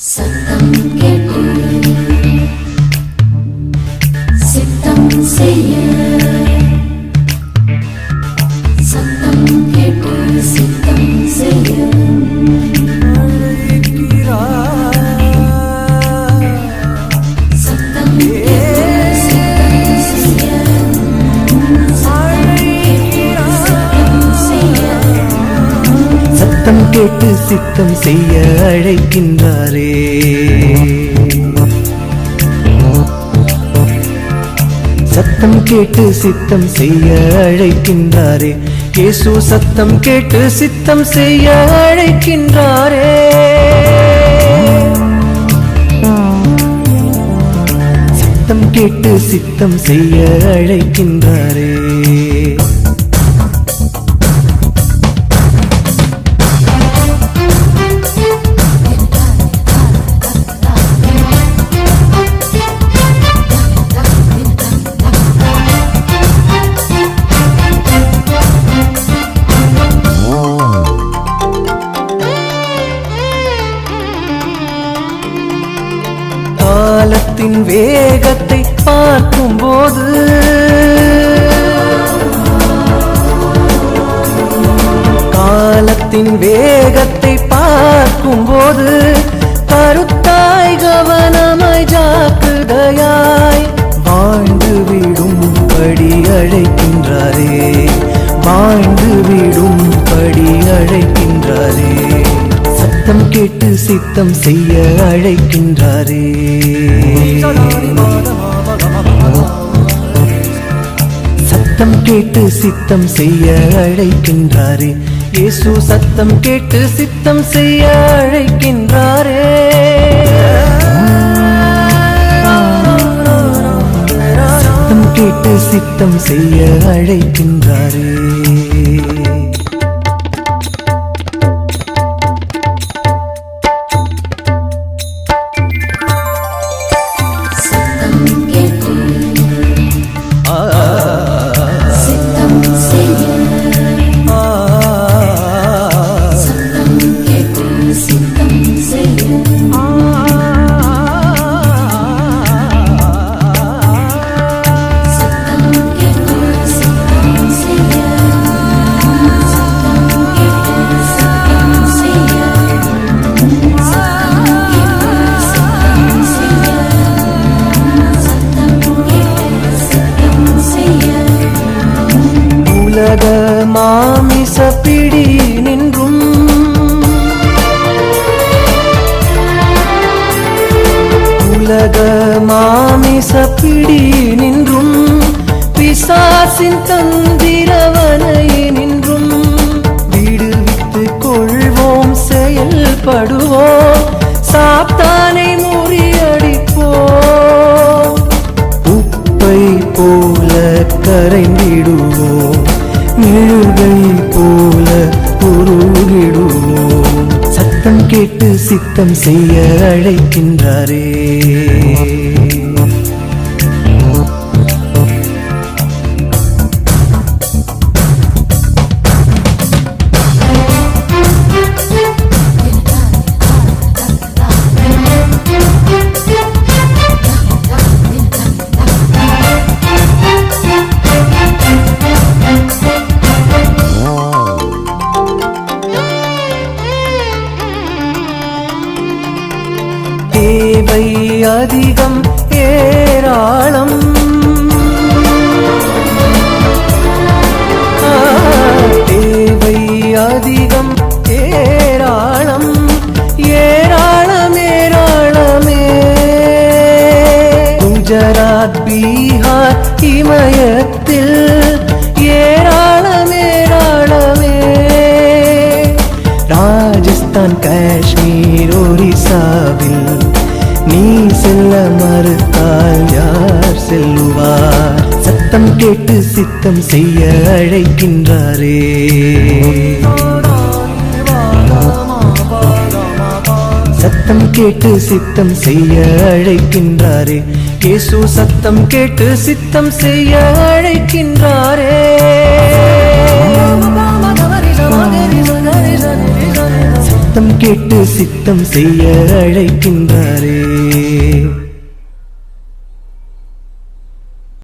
சத்தம் கேட்டு சித்தம் செய்ய. சத்தம் கேட்டு சித்தம் கேட்டு சித்தம் செய்ய அழைக்கின்றாரே. சத்தம் கேட்டு சித்தம் செய்ய அழைக்கின்றாரே. இயேசு சத்தம் கேட்டு சித்தம் செய்ய அழைக்கின்றாரே. சத்தம் கேட்டு சித்தம் செய்ய அழைக்கின்றாரே. காலத்தின் வேகத்தை பார்க்கும்போது காலத்தின் வேகத்தை பார்க்கும்போது கருத்தாய் கவனமாய் ஜாக்கிரதையாய் வாழ்ந்து விடும் படி அழைக்கின்றாரே. வாழ்ந்து விடும் படி அழைக்கின்றாரே சத்தம் கேட்டு சித்தம் செய்ய அழைக்கின்றாரே. சத்தம் கேட்டு சித்தம் செய்ய அழைக்கின்றாரே. இயேசு சத்தம் கேட்டு சித்தம் செய்ய அழைக்கின்றாரே. சத்தம் கேட்டு சித்தம் செய்ய அழைக்கின்றாரே. மாமிச பிடி நின்றும். பிசாசின் தந்திரவனை நின்றும். விடுவித்து கொள்வோம் செயல்படுவோம். சாத்தானை முறியடிப்போம். உப்பை போல கரைந்திடுவோம். மெழுகை போல உருகிடுவோம். சத்தம் கேட்டு சித்தம் செய்ய அழைக்கின்றாரே. தேவை அதிகம் ஏராளம். ஆ, தேவை அதிகம் ஏராளம். ஏராளம் ஏராளமே. குஜராத் பீகார் இமயத்தில் ஏராளம் ஏராளமே. ராஜஸ்தான் காஷ்மீர் ஒரிசாவில் நீ செல்ல மறுத்தால் யார் செல்லுவார்? சத்தம் கேட்டு சித்தம் செய்ய அழைக்கின்றாரே. சத்தம் கேட்டு சித்தம் செய்ய அழைக்கின்றாரே. இயேசு சத்தம் கேட்டு சித்தம் செய்ய அழைக்கின்றாரே. சத்தம் கேட்டு சித்தம் செய்ய அழைக்கின்றாரே.